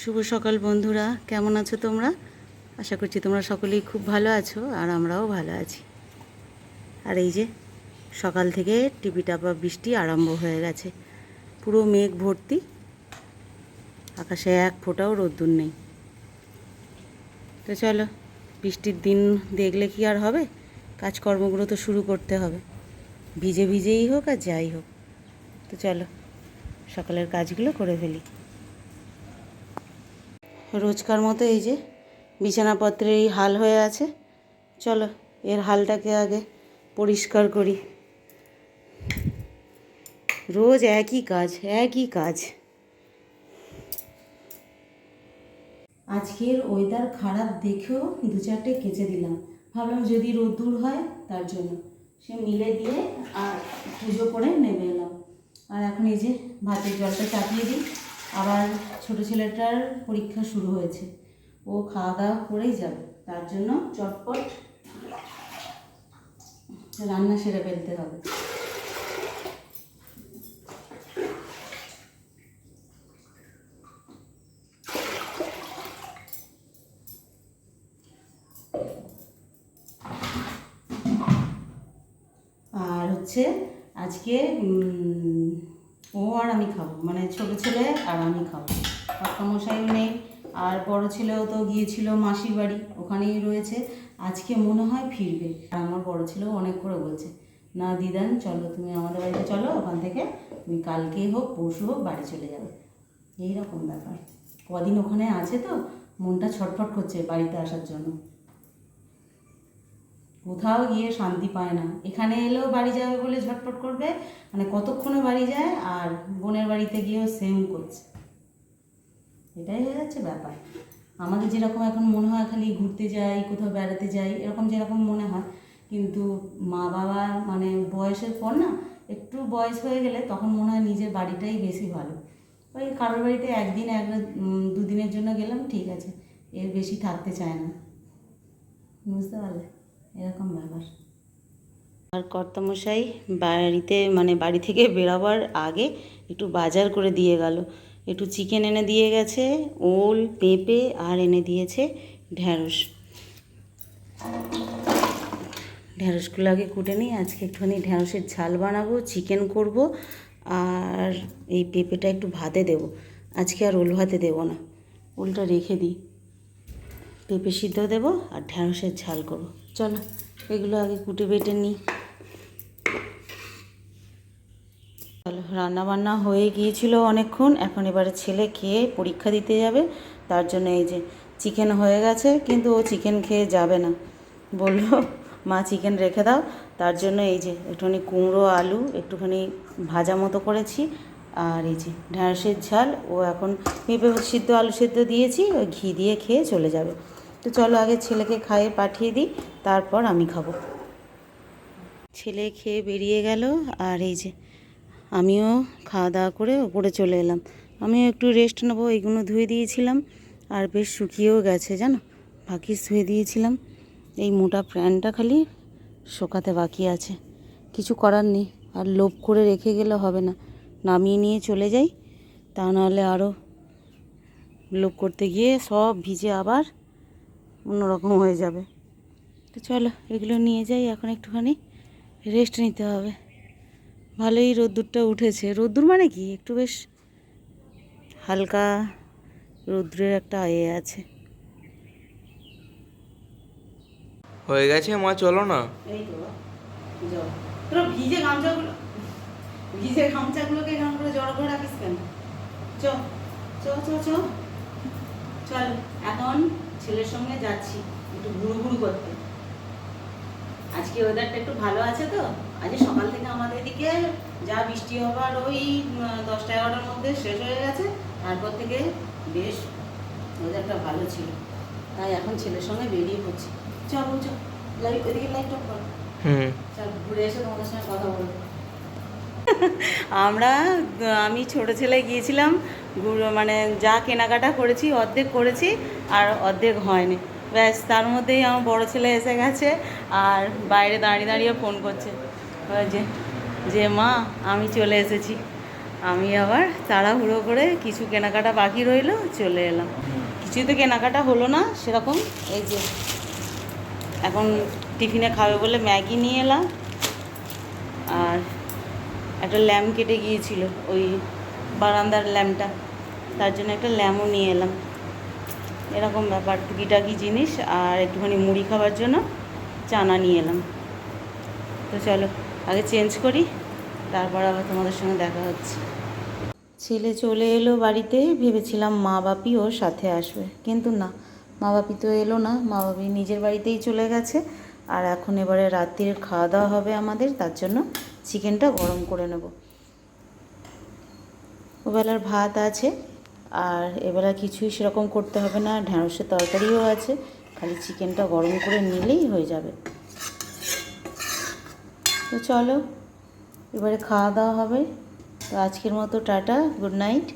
শুভ সকাল বন্ধুরা, কেমন আছো তোমরা? আশা করছি তোমরা সকলেই খুব ভালো আছো আর আমরাও ভালো আছি। আর এই যে, সকাল থেকে টিপি টাপা বৃষ্টি আরম্ভ হয়ে গেছে। পুরো মেঘ ভর্তি, আকাশে এক ফোঁটাও রোদ্দুর নেই। তো চলো, বৃষ্টির দিন দেখলে কি আর হবে? কাজকর্মগুলো তো শুরু করতে হবে। ভিজে ভিজেই হোক আর যাই হোক। তো চলো, সকালের কাজগুলো করে ফেলি। রোজকার মতো এই যে বিছানাপত্রের এই হাল হয়ে আছে। চলো, এর হালটাকে আগে পরিষ্কার করি। রোজ একই কাজ একই কাজ। আজকের ওয়েদার খারাপ দেখেও দু চারটে কেচে দিলাম। ভাবলাম যদি রোদ্দুর হয়, তার জন্য। সে মিলে দিয়ে আর পুজো করে নেমে এলাম। আর এখন এই যে ভাতের জলটা চাপিয়ে দিই। আবার ছোটো ছেলেটার পরীক্ষা শুরু হয়েছে। ও খাওয়া দাওয়া করেই যাবে। তার জন্য চটপট রান্না সেরে ফেলতে হবে। আর হচ্ছে আজকে ও আর আমি খাব। মানে ছোট ছেলে আর আমি খাব। মশাইও নেই। আর বড় ছেলেও তো গিয়েছিল মাসির বাড়ি, ওখানেই রয়েছে। আজকে মনে হয় ফিরবে। আর আমার বড় ছেলেও অনেক করে বলছে, না দিদান চলো তুমি আমাদের বাড়িতে চলো, ওখান থেকে তুমি কালকেই হোক, পরশু হোক বাড়ি চলে যাবে। এই রকম ব্যাপার। কদিন ওখানে আছে তো, মনটা ছটফট করছে বাড়িতে আসার জন্য। কোথাও গিয়ে শান্তি পায় না। এখানে এলেও বাড়ি যাবে বলে ঝটপট করবে মানে কতক্ষণে বাড়ি যায় আর বোনের বাড়িতে গিয়েও সেম করছে। এটাই হয়ে যাচ্ছে ব্যাপার। আমাদের যেরকম এখন মনে হয় খালি ঘুরতে যাই, কোথাও বেড়াতে যাই, এরকম যেরকম মনে হয়। কিন্তু মা বাবা মানে বয়সের পর না, একটু বয়স হয়ে গেলে তখন মনে হয় নিজের বাড়িটাই বেশি ভালো। ওই কারোর বাড়িতে একদিন, এক দুদিনের জন্য গেলাম, ঠিক আছে। এর বেশি থাকতে চায় না। বুঝতে পারলে? এরকম ব্যাপার। আর কর্তামশাই বাড়িতে মানে বাড়ি থেকে বেরোবার আগে একটু বাজার করে দিয়ে গেল। একটু চিকেন এনে দিয়ে গেছে, ওল, পেঁপে আর এনে দিয়েছে ঢ্যাঁড়স ঢ্যাঁড়সগুলো আগে কুটে নিই, আজকে একটুখানি ঢ্যাঁড়সের ঝাল বানাবো, চিকেন করব আর এই পেঁপেটা একটু ভাতে দেব। আজকে আর ওল ভাতে দেবো না। ওলটা রেখে দিই। পেঁপে সিদ্ধ দেবো আর ঢ্যাঁড়সের ঝাল করব। চলো, এগুলো আগে কুটে বেটে নিই। চলো রান্না বান্না হয়ে গিয়েছিল অনেকক্ষণ, এখন এবারে ছেলে খেয়ে পরীক্ষা দিতে যাবে, তার জন্য এই যে চিকেন হয়ে গেছে, কিন্তু ও চিকেন খেয়ে যাবে না। বলল, মা, চিকেন রেখে দাও। তার জন্য এই যে একটুখানি কুমড়ো, আলু, একটুখানি ভাজা মতো করেছি, আর এই যে ঢ্যাঁড়সের ঝাল, ও এখন পেঁপে সিদ্ধ, আলু সিদ্ধ দিয়েছি, ওই ঘি দিয়ে খেয়ে চলে যাবে। তো চলো আগে ছেলেকে খাইয়ে পাঠিয়ে দিই, তারপর আমি খাব। ছেলে খেয়ে বেরিয়ে গেল, আর এই যে আমিও খাওয়া দাওয়া করে ওপরে চলে এলাম। আমিও একটু রেস্ট নেব, এইগুলো ধুয়ে দিয়েছিলাম, আর বেশ শুকিয়েও গেছে জানো? বাকি ধুয়ে দিয়েছিলাম। এই মোটা প্যান্টটা খালি শোকাতে বাকি আছে। কিছু করার নেই, আর লোভ করে রেখে গেলে হবে না। নামিয়ে নিয়ে চলে যাই, তা নাহলে আরও লোভ করতে গিয়ে সব ভিজে আবার অন্যরকম হয়ে যাবে। তো চলো এগুলো নিয়ে যাই এখন একটুখানি রেস্ট নিতে হবে। ভালোই রোদ্দুরটা উঠেছে। রোদ্দুর মানে কি? একটু বেশ হালকা রৌদ্রের একটা এ আছে। হয়ে গেছে? মা চলো না। এই তো জল। ভিজে গামছাগুলো ভিজে গামছাগুলোকে এরকম করে জড়ো করে রাখিস কেন? চ চ চ চ। চল এখন ছেলের সঙ্গে যাচ্ছি একটু ঘুরু ঘুরু করতে। আজকে ওয়েদারটা একটু ভালো আছে তো আজ সকাল থেকে আমাদের এদিকে যা বৃষ্টি হবার ওই দশটা এগারোটার মধ্যে শেষ হয়ে গেছে তারপর থেকে বেশ ওয়েদারটা ভালো ছিল। তাই এখন ছেলের সঙ্গে বেরিয়ে পড়ছি। চল চল লাইট ওইদিকে লাইট অফ কর চল ঘুরে এসে তোমাদের সঙ্গে কথা বলব। আমরা আমি ছোট ছেলে গিয়েছিলাম মানে যা কেনাকাটা করেছি, অর্ধেক করেছি আর অর্ধেক হয়নি। ব্যাস, তার মধ্যেই আমার বড় ছেলে এসে গেছে আর বাইরে দাঁড়িয়ে দাঁড়িয়ে ফোন করছে। যে যে মা, আমি চলে এসেছি। আমি আবার তাড়াহুড়ো করে কিছু কেনাকাটা বাকি রইল, চলে এলাম। কিছুই তো কেনাকাটা হলো না, সেরকম। এই যে, এখন টিফিনে খাবে বলে ম্যাগি নিয়ে এলাম। আর একটা ল্যাম্প কেটে গিয়েছিল, ওই বারান্দার ল্যাম্পটা। তার জন্য একটা ল্যাম্পও নিয়ে এলাম। এরকম ব্যাপার, টুকিটাকি জিনিস আর একটুখানি মুড়ি খাবার জন্য চানা নিয়ে এলাম। তো চলো, আগে চেঞ্জ করি, তারপর আবার তোমাদের সঙ্গে দেখা হচ্ছে। ছেলে চলে এলো বাড়িতে, ভেবেছিলাম মা বাপি ওর সাথে আসবে। কিন্তু না, মা বাপি তো এলো না, মা বাপি নিজের বাড়িতেই চলে গেছে। আর এখন এবারে রাত্রির খাওয়া দাওয়া হবে আমাদের, তার জন্য চিকেনটা গরম করে নেব। ওবেলার ভাত আছে, আর এবেলা কিছুই সেরকম করতে হবে না, ঢ্যাঁড়সের তরকারিও আছে, খালি চিকেনটা গরম করে নিলেই হয়ে যাবে। তো চলো, এবারে খাওয়া দাওয়া হবে। তো আজকের মতো টাটা, গুড নাইট।